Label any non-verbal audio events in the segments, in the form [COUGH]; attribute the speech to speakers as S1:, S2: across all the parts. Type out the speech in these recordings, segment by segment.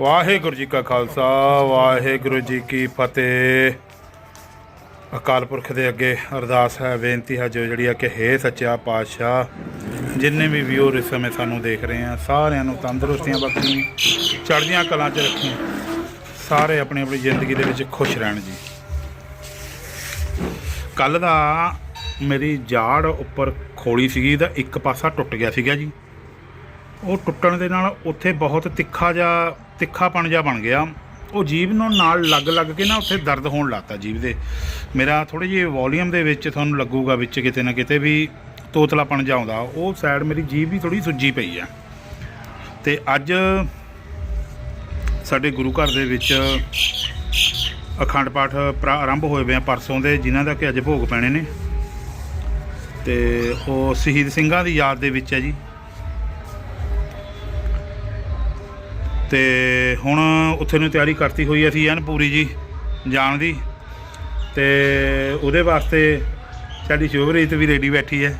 S1: ਵਾਹਿਗੁਰੂ ਜੀ ਕਾ ਖਾਲਸਾ, ਵਾਹਿਗੁਰੂ ਜੀ ਕੀ ਫਤਿਹ। ਅਕਾਲ ਪੁਰਖ ਦੇ ਅੱਗੇ ਅਰਦਾਸ ਹੈ, ਬੇਨਤੀ ਹੈ ਜੋ ਜਿਹੜੀ ਆ ਕਿ ਹੇ ਸੱਚਾ ਪਾਤਸ਼ਾਹ, ਜਿੰਨੇ ਵੀ ਵਿਊਰ ਇਸ ਸਮੇਂ ਸਾਨੂੰ ਦੇਖ ਰਹੇ ਆ, ਸਾਰਿਆਂ ਨੂੰ ਤੰਦਰੁਸਤੀਆਂ ਬਖਸ਼ੀਆਂ ਚੜ੍ਹਦੀਆਂ ਕਲਾਂ 'ਚ ਰੱਖੀਆਂ ਸਾਰੇ ਆਪਣੀ ਆਪਣੀ ਜ਼ਿੰਦਗੀ ਦੇ ਵਿੱਚ ਖੁਸ਼ ਰਹਿਣ ਜੀ। ਕੱਲ ਦਾ ਮੇਰੀ ਜਾੜ ਉੱਪਰ ਖੋਲੀ ਸੀਗੀ, ਤਾਂ ਇੱਕ ਪਾਸਾ ਟੁੱਟ ਗਿਆ ਸੀਗਾ ਜੀ। ਉਹ ਟੁੱਟਣ ਦੇ ਨਾਲ ਉੱਥੇ ਬਹੁਤ ਤਿੱਖਾ ਜਿਹਾ, ਤਿੱਖਾਪਣ ਜਿਹਾ ਬਣ ਗਿਆ। ਉਹ ਜੀਭ ਨੂੰ ਨਾਲ ਲੱਗ ਲੱਗ ਕੇ ਨਾ ਉੱਥੇ ਦਰਦ ਹੋਣ ਲੱਗਾ ਜੀਭ ਦੇ। ਮੇਰਾ ਥੋੜੀ ਜਿਹੀ ਵੋਲੀਅਮ ਦੇ ਵਿੱਚ ਤੁਹਾਨੂੰ ਲੱਗੂਗਾ ਵਿੱਚ ਕਿਤੇ ਨਾ ਕਿਤੇ ਵੀ ਤੋਤਲਾਪਣ ਜਿਹਾ ਆਉਂਦਾ। ਉਹ ਸਾਈਡ ਮੇਰੀ ਜੀਭ ਵੀ ਥੋੜੀ ਸੁੱਜੀ ਪਈ ਆ। ਤੇ ਅੱਜ ਸਾਡੇ ਗੁਰੂ ਘਰ ਦੇ ਵਿੱਚ ਅਖੰਡ ਪਾਠ ਪ੍ਰਾ- ਆਰੰਭ ਹੋਏ ਵੇ ਆ ਪਰਸੋਂ ਦੇ, ਜਿਨ੍ਹਾਂ ਦਾ ਕਿ ਅੱਜ ਭੋਗ ਪੈਣੇ ਨੇ। ਤੇ ਉਹ ਸ਼ਹੀਦ ਸਿੰਘਾਂ ਦੀ ਯਾਦ ਦੇ ਵਿੱਚ ਹੈ ਜੀ। ਤੇ ਹੁਣ ਉੱਥੇ ਨੂੰ ਤਿਆਰੀ ਕਰਤੀ ਹੋਈ ਅਸੀਂ ਐਨ ਪੂਰੀ ਜੀ ਜਾਣ ਦੀ। ਤੇ ਉਹਦੇ ਵਾਸਤੇ ਸਾਡੀ ਸ਼ੁਭਰੀਤ ਵੀ ਰੈਡੀ ਬੈਠੀ ਹੈ।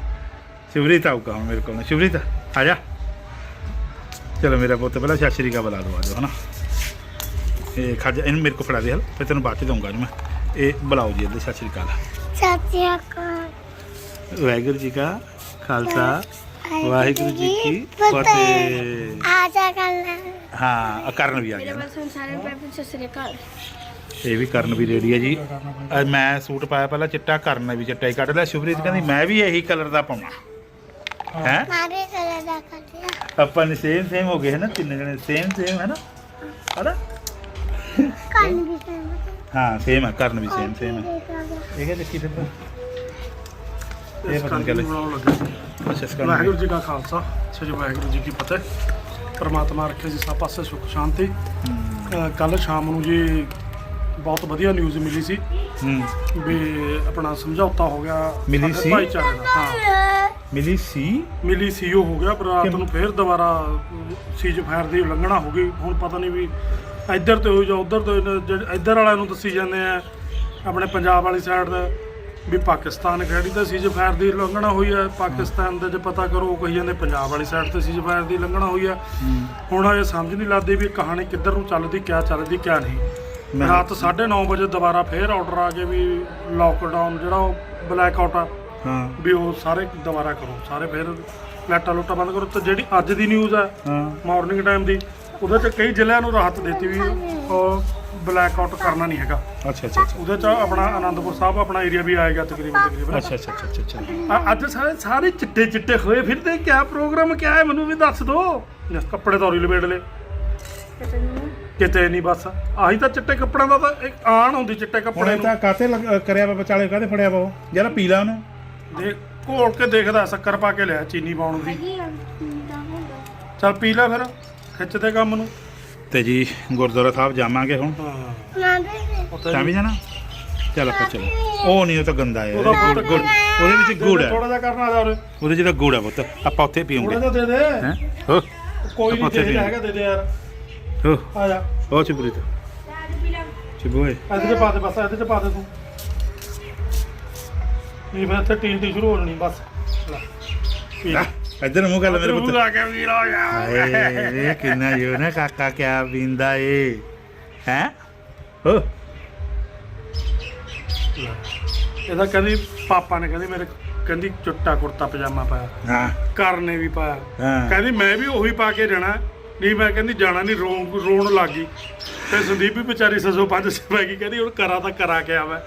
S1: ਸ਼ੁਭਰੀਤ ਆਊਗਾ ਹੁਣ ਮੇਰੇ ਕੋਲ। ਸ਼ੁਭਰੀਤ ਆ ਜਾ। ਚਲੋ ਮੇਰਾ ਪੁੱਤ ਪਹਿਲਾਂ ਸਤਿ ਸ਼੍ਰੀ ਅਕਾਲ ਬੁਲਾ ਦੋ ਆਜੋ ਹਨਾ। ਇਹ ਖਾ ਜਾ ਇਹਨੂੰ ਮੇਰੇ ਕੋਲ ਫੜਾ ਦੇ ਹਲ। ਫਿਰ ਤੈਨੂੰ ਬਾਅਦ ਚ ਦਊਂਗਾ ਇਹਨੂੰ ਮੈਂ। ਇਹ ਬੁਲਾਓ ਜੀ ਇਹਦੇ ਸਤਿ ਸ਼੍ਰੀ ਅਕਾਲ।
S2: ਸਤਿ ਅਕਾਲ।
S1: ਵਾਹਿਗੁਰੂ ਜੀ ਕਾ ਖਾਲਸਾ। ਵਾਹਿਗੁਰੂ ਜੀ ਕੀ ਫਤਿਹ।
S2: ਆ ਜਾ ਕਰਨਾ
S1: ਹਾਂ ਆਹ ਕਰਨ ਵੀ ਆ ਗਿਆ। ਨਾ।
S2: ਬਸ ਸਾਰੇ ਪੈਪਨ ਸਤਿ ਸ੍ਰੀ ਅਕਾਲ।
S1: ਇਹ ਵੀ ਕਰਨ ਵੀ ਰੈਡੀ ਹੈ ਜੀ। ਅੱਜ ਮੈਂ ਸੂਟ ਪਾਇਆ ਪਹਿਲਾਂ ਚਿੱਟਾ ਕਰਨ ਨੇ ਵੀ ਚਿੱਟਾ ਹੀ ਕੱਢ ਲਿਆ। ਸ਼ੁਭਰੀਤ ਕਹਿੰਦੀ ਮੈਂ ਵੀ ਇਹੀ ਕਲਰ ਦਾ ਪਾਉਣਾ ਹੈ।
S2: ਮਾਰੇ ਕਰੇ ਦਾ ਕਰ
S1: ਆਪਾਂ ਨੇ ਸੇਮ ਸੇਮ ਹੋ ਗਏ ਹੈ ਨਾ? ਤਿੰਨ ਜਣੇ ਸੇਮ ਸੇਮ ਹੈ ਨਾ? ਹਨਾ?
S2: ਕੰਨ ਵੀ ਕਰ
S1: ਹਾਂ ਸੇਮ ਹੈ ਕਰਨ ਵੀ ਸੇਮ ਸੇਮ ਹੈ ਇਹ ਕਿਹ ਦੇਖੀ ਫਿਰ ਇਹ ਪਤਾ ਨਹੀਂ ਚੱਲੇ
S3: ਬਣਾਉਣ ਲੱਗੇ
S1: ਅੱਛਾ ਇਸ ਕਰਨ
S3: ਵਾਹਿਗੁਰੂ ਜੀ ਕਾ ਖਾਲਸਾ ਸ੍ਰੀ ਵਾਹਿਗੁਰੂ ਜੀ ਕੀ ਫਤਿਹ। ਪਰਮਾਤਮਾ ਰੱਖੇ ਜੀ ਸਭ ਪਾਸੇ ਸੁਖ ਸ਼ਾਂਤੀ। ਕੱਲ ਸ਼ਾਮ ਨੂੰ ਜੀ ਬਹੁਤ ਵਧੀਆ ਨਿਊਜ਼ ਮਿਲੀ ਸੀ।
S1: ਹੂੰ।
S3: ਵੀ ਆਪਣਾ ਸਮਝੌਤਾ ਹੋ ਗਿਆ
S1: ਮਿਲੀ ਸੀ?
S3: ਭਾਈਚਾਰੇ ਦਾ ਹਾਂ।
S1: ਮਿਲੀ ਸੀ?
S3: ਮਿਲੀ ਸੀਓ ਹੋ ਗਿਆ ਪਰ ਰਾਤ? ਨੂੰ ਫੇਰ ਦੁਬਾਰਾ ਸੀਜ ਫਾਇਰ ਦੀ ਉਲੰਘਣਾ ਹੋ ਗਈ। ਹੁਣ ਪਤਾ ਨਹੀਂ ਵੀ ਇੱਧਰ ਤੇ ਹੋਈ ਜਾਂ ਉੱਧਰ ਤੇ ਇੱਧਰ ਵਾਲਿਆਂ ਨੂੰ ਦੱਸੀ ਜਾਂਦੇ ਆ ਆਪਣੇ ਪੰਜਾਬ ਵਾਲੀ ਸਾਈਡ ਦਾ। ਵੀ ਪਾਕਿਸਤਾਨ ਖੜੀ ਤੇ ਸੀਜ ਫਾਇਰ ਦੀ ਉਲੰਘਣਾ ਹੋਈ ਹੈ ਪਾਕਿਸਤਾਨ ਦੇ ਜੇ ਪਤਾ ਕਰੋ ਉਹ ਕਹੀ ਜਾਂਦੇ ਪੰਜਾਬ ਵਾਲੀ ਸਾਈਡ ਤੇ ਸੀਜ ਫਾਇਰ ਦੀ ਉਲੰਘਣਾ ਹੋਈ ਹੈ ਹੁਣ ਇਹ ਸਮਝ ਨਹੀਂ ਲੱਗਦੀ ਵੀ ਇਹ ਕਹਾਣੀ ਕਿੱਧਰ ਨੂੰ ਚੱਲਦੀ ਕਿਆ ਚੱਲਦੀ ਕਿਆ ਨਹੀਂ। ਰਾਤ 9:30 ਵਜੇ ਦੁਬਾਰਾ ਫੇਰ ਆਰਡਰ ਆ ਕੇ ਵੀ ਲੋਕਡਾਊਨ ਜਿਹੜਾ ਉਹ ਬਲੈਕ ਆਊਟ ਆ।
S1: ਹਾਂ।
S3: ਵੀ ਉਹ ਸਾਰੇ ਦੁਬਾਰਾ ਕਰੋ ਸਾਰੇ ਫਿਰ ਲਾਈਟਾਂ ਲੁੱਟਾਂ ਬੰਦ ਕਰੋ। ਤੇ ਜਿਹੜੀ ਅੱਜ ਦੀ ਨਿਊਜ਼ ਹਾਂ। ਮਾਰਨਿੰਗ ਟਾਈਮ ਦੀ ਉਹਦੇ ਚ ਕਈ ਜ਼ਿਲ੍ਹਿਆਂ ਨੂੰ ਰਾਹਤ ਦਿੱਤੀ ਵੀ ਉਹ ਬਲੈਕ ਆਊਟ ਕਰਨਾ ਨਹੀਂ ਹੈਗਾ।
S1: ਅੱਛਾ ਅੱਛਾ ਅੱਛਾ।
S3: ਉਹਦੇ ਚ ਆਪਣਾ ਆਨੰਦਪੁਰ ਸਾਹਿਬ ਆਪਣਾ ਏਰੀਆ ਵੀ ਆਏਗਾ ਤਕਰੀਬਨ ਤਕਰੀਬਨ।
S1: ਅੱਛਾ ਅੱਛਾ ਅੱਛਾ ਅੱਛਾ ਅੱਛਾ।
S3: ਅ- ਅੱਜ ਸਾਰੇ ਸਾਰੇ ਚਿੱਟੇ ਚਿੱਟੇ ਹੋਏ ਫਿਰਦੇ ਕਿਆ ਪ੍ਰੋਗਰਾਮ ਕਿਆ ਹੈ ਮੈਨੂੰ ਵੀ ਦੱਸ ਦੋ। ਕੱਪੜੇ ਧੋਰੀ ਲਪੇਟ ਲੈ ਕਿਤੇ ਨਹੀਂ ਬਸ। ਆਹੀ ਤਾਂ ਚਿੱਟੇ ਕੱਪੜਿਆਂ ਦਾ ਤਾਂ ਇੱਕ ਆਣ ਹੁੰਦੀ ਚਿੱਟੇ
S1: ਹੁਣ
S3: ਕੱਪੜੇ
S1: ਇਹ
S3: ਨੂੰ।
S1: ਤਾਂ ਕਾਤੇ ਕਰਿਆ ਵਾ ਵਿਚਾਲੇ ਕਾਤੇ ਫੜਿਆ ਵਾ ਉਹ ਜਰਾ ਪੀਲਾ ਉਹਨੂੰ।
S3: ਦੇਖ ਘੋਲ ਕੇ ਦੇਖਦਾ ਸ਼ੱਕਰ ਪਾ ਕੇ ਲਿਆ ਚੀਨੀ ਪਾਉਣ ਦੀ। ਚੱਲ ਪੀ ਲੈ ਫਿਰ ਖਿੱਚਦੇ ਕੰਮ ਨੂੰ।
S1: ਤੇ ਜੀ ਗੁਰਦੁਆਰਾ ਸਾਹਿਬ ਜਾਵਾਂਗੇ ਹੁਣ।
S3: ਹਾਂ।
S1: ਤਾਂ ਵੀ ਜਾਣਾ? ਚੱਲ ਆਪਾਂ ਚਲੋ। ਉਹ ਨਹੀਂ ਉਹ ਤਾਂ ਗੰਦਾ ਹੈ।
S3: ਉਹਦਾ
S1: ਵਿੱਚ ਗੁੜ ਹੈ।
S3: ਥੋੜਾ ਜਿਹਾ ਕਰਨਾ ਆ ਜਾ ਉਰੇ।
S1: ਉਹਦੇ ਤਾਂ ਗੁੜ ਹੈ ਪੁੱਤ। ਆਪਾਂ ਉੱਥੇ ਪੀਉਂਗੇ
S3: ਥੋੜਾ ਦੇ ਦੇ।
S1: ਹੈ? ਹੋ।
S3: ਕੋਈ ਨਹੀਂ ਦੇ। ਹੈਗਾ ਦੇ ਦੇ ਯਾਰ।
S1: ਹੋ।
S3: ਆ ਜਾ।
S1: ਉਹ ਚੁਬਰੀਤ ਚੁਬੋਏ
S3: ਇਹਦੇ ਚ ਪਾ ਦੇ ਬਸ ਇਹਦੇ ਚ ਪਾ ਦੇ ਤੂੰ। ਇਹ ਫਿਰ ਇੱਥੇ ਟੀਨ ਟੀ ਸ਼ੁਰੂ ਹੋ ਜਾਣੀ ਬਸ। ਲੈ। ਪੀ ਲੈ।
S1: ਇੱਧਰ ਮੂੰਹ ਕਰ ਮੇਰੇ
S3: ਮੂੰਹ
S1: ਪੁੱਤ।
S3: ਲਾ ਕੇ ਪੀ ਲਓ ਯਾਰ
S1: ਹਾਏ ਇਹ ਕਿੰਨਾ ਜੋ ਨਾ ਕਾਕਾ ਕਿਆ ਪੀਂਦਾ ਏ। ਹੈ? ਹੋ
S3: ਇਹਦਾ ਕਹਿੰਦੀ ਪਾਪਾ ਨੇ ਕਹਿੰਦੀ ਮੇਰੇ ਕਹਿੰਦੀ ਚੁੱਟਾ ਕੁੜਤਾ ਪਜਾਮਾ ਪਾਇਆ।
S1: ਹਾਂ।
S3: ਘਰ ਨੇ ਵੀ ਪਾਇਆ।
S1: ਹਾਂ।
S3: ਕਹਿੰਦੀ ਮੈਂ ਵੀ ਉਹੀ ਪਾ ਕੇ ਜਾਣਾ ਨਹੀਂ ਮੈਂ ਕਹਿੰਦੀ ਜਾਣਾ ਨਹੀਂ ਰੋਣ ਰੋਣ ਲੱਗ ਗਈ। ਤੇ ਸੰਦੀਪ ਵੀ ਵਿਚਾਰੀ ਸਸੋ ਪੰਜ ਸੇ ਪੈ ਗਈ। ਕਹਿੰਦੀ ਹੁਣ ਕਰਾ ਤਾਂ ਕਰਾ ਕੇ ਆਵਾਂ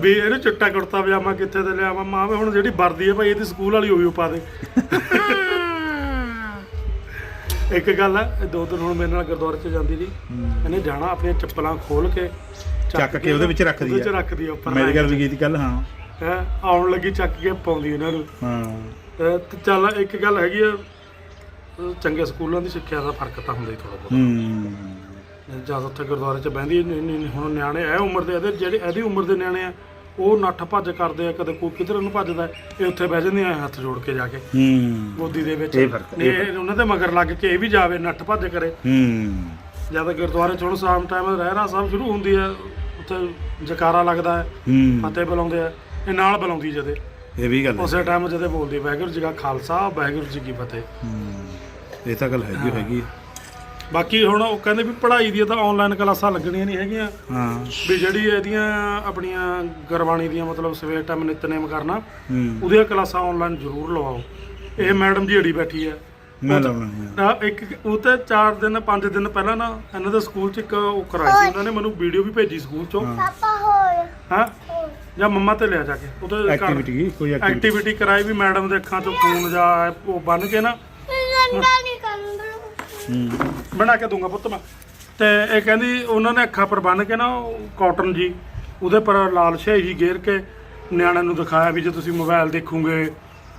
S3: ਵੀ ਇਹਨੂੰ ਚਿੱਟਾ ਕੁੜਤਾ ਪਜਾਮਾ ਕਿੱਥੇ ਤੇ ਲਿਆਵਾਂ? ਮਾਂ ਵੀ ਹੁਣ ਜਿਹੜੀ ਵਰਦੀ ਹੈ ਭਾਈ ਇਹਦੀ ਸਕੂਲ ਵਾਲੀ ਉਹ ਪਾ ਦੇ। ਇੱਕ ਗੱਲ ਹੈ ਦੋ ਦਿਨ ਹੁਣ ਮੇਰੇ ਨਾਲ ਗੁਰਦੁਆਰੇ 'ਚ ਜਾਂਦੀ ਜੀ ਇਹਨੇ ਜਾਣਾ ਆਪਣੀਆਂ ਚੱਪਲਾਂ ਖੋਲ ਕੇ
S1: ਚੱਕ ਕੇ ਉਹਦੇ ਵਿੱਚ ਰੱਖਦੀ
S3: ਉਹਦੇ
S1: ਆ
S3: ਰੱਖਦੀ ਆ ਉੱਪਰ
S1: ਮੇਰੀ ਗੱਲ ਵੀ ਕੀਤੀ ਕੱਲ ਹਾਂ।
S3: ਹੈ ਆਉਣ ਲੱਗੀ ਚੱਕ ਕੇ ਪਾਉਂਦੀ ਇਹਨਾਂ ਨੂੰ।
S1: ਹਾਂ।
S3: ਤੇ ਚੱਲ ਇੱਕ ਗੱਲ ਹੈਗੀ ਆ ਚੰਗੇ ਸਕੂਲਾਂ ਦੀ ਸਿੱਖਿਆ ਦਾ ਫ਼ਰਕ ਤਾਂ ਹੁੰਦਾ ਹੀ ਥੋੜਾ ਬਹੁਤ।
S1: ਹੂੰ।
S3: ਜਦ ਉੱਥੇ ਗੁਰਦੁਆਰੇ 'ਚ ਬਹਿੰਦੀ ਨਹੀਂ- ਨਹੀਂ- ਹੁਣ ਨਿਆਣੇ ਇਹ ਉਮਰ ਦੇ ਇਹਦੇ ਜਿਹੜੇ ਇਹਦੀ ਉਮਰ ਦੇ ਨਿਆਣੇ ਆ ਉਹ ਨੱਠ ਭੱਜ ਕਰਦੇ ਆ ਕਦੇ ਕੋਈ ਕਿਧਰ ਨੂੰ ਭੱਜਦਾ ਹੈ, ਇਹ ਉੱਥੇ ਬਹਿ ਜਾਂਦੇ ਆ ਹੱਥ ਜੋੜ ਕੇ ਜਾ ਕੇ।
S1: ਹੂੰ।
S3: ਗੋਦੀ ਦੇ ਵਿੱਚ।
S1: ਇਹ ਫਰਕ-
S3: ਨਹੀਂ,
S1: ਇਹ
S3: ਇਹ ਉਹਨਾਂ ਦੇ ਮਗਰ ਲੱਗ ਕੇ ਇਹ ਵੀ ਜਾਵੇ ਨੱਠ ਭੱਜ ਕਰੇ।
S1: ਹੂੰ।
S3: ਜਦ ਗੁਰਦੁਆਰੇ 'ਚ ਹੁਣ ਸ਼ਾਮ ਟਾਈਮ ਰਹਿਰਾ ਸਾਹਿਬ ਸ਼ੁਰੂ ਹੁੰਦੀ ਹੈ ਉੱਥੇ ਜਕਾਰਾ ਲੱਗਦਾ ਹੈ
S1: ਹੂੰ।
S3: ਫਤਿਹ ਬੁਲਾਉਂਦੇ ਆ ਇਹ ਨਾਲ ਬੁਲਾਉਂਦੀ ਜਦੇ।
S1: ਇਹ ਵੀ ਗੱਲ ਹੈ।
S3: ਉਸੇ ਟਾਈਮ ਜਦੇ ਬੋਲਦੀ ਵਾਹਿਗੁਰੂ ਜੀ ਕਾ ਖਾਲਸਾ ਵਾਹਿਗੁਰੂ ਜੀ ਕੀ ਫਤਿਹ।
S1: ਹੂੰ। ਇਹ ਤਾਂ ਗੱਲ ਹੈਗੀ ਹੈਗੀ
S3: ਬਾਕੀ ਹੁਣ ਉਹ ਕਹਿੰਦੇ ਵੀ ਪੜ੍ਹਾਈ ਦੀਆਂ ਤਾਂ ਆਨਲਾਈਨ ਕਲਾਸਾਂ ਲੱਗਣੀਆਂ ਨਹੀਂ ਹੈਗੀਆਂ।
S1: ਹਾਂ।
S3: ਵੀ ਜਿਹੜੀ ਇਹਦੀਆਂ ਆਪਣੀਆਂ ਗੁਰਬਾਣੀ ਦੀਆਂ ਮਤਲਬ ਸਵੇਰ ਟਾਈਮ ਨਿਤਨੇਮ ਕਰਨਾ
S1: ਹੂੰ।
S3: ਉਹਦੀਆਂ ਕਲਾਸਾਂ ਆਨਲਾਈਨ ਜ਼ਰੂਰ ਲਵਾਓ। ਇਹ ਮੈਡਮ ਜੀ ਅੜੀ ਬੈਠੀ ਹੈ।
S1: ਮੈਂ ਲਾਉਣਾ
S3: ਨਾ ਇੱਕ ਉਹ ਤੇ 4 ਦਿਨ 5 ਦਿਨ ਪਹਿਲਾਂ ਨਾ ਇਹਨਾਂ ਦੇ ਸਕੂਲ 'ਚ ਇੱਕ ਉਹ ਕਰਾਈ ਸੀ ਉਹਨਾਂ ਨੇ ਮੈਨੂੰ ਵੀਡੀਓ ਵੀ ਭੇਜੀ ਸਕੂਲ 'ਚੋਂ।
S1: ਹਾਂ।
S2: ਪਾਪਾ ਹੋਰ।
S3: ਹਾਂ। ਜਾਂ ਮੰਮਾ ਤੇ ਲਿਆ ਜਾ ਕੇ। ਉਹਦੇ ਘਰ
S1: ਐਕਟੀਵਿਟੀ ਕੋਈ ਐਕਟੀਵਿਟੀ
S3: ਐਕਟੀਵਿਟੀ ਕਰਾਈ ਵੀ ਮੈਡਮ ਦੇ ਅੱਖਾਂ 'ਚੋਂ ਖੂਨ ਜਾਂ ਉਹ ਬੰਨ ਕੇ ਨਾ।
S2: ਗੰਦਾ ਨਹੀਂ
S3: ਬਣਾ ਕੇ ਦੂੰਗਾ ਪੁੱਤ ਮੈਂ। ਤੇ ਇਹ ਕਹਿੰਦੀ ਉਹਨਾਂ ਨੇ ਅੱਖਾਂ ਪਰ ਬੰਨ ਕੇ ਨਾ ਕਾਟਨ ਜੀ ਉਹਦੇ ਪਰ ਲਾਲ ਸ਼ਾਹੀ ਜੀ ਗੇਰ ਕੇ ਨਿਆਣਿਆਂ ਨੂੰ ਦਿਖਾਇਆ ਵੀ ਜੇ ਤੁਸੀਂ ਮੋਬਾਈਲ ਦੇਖੋਗੇ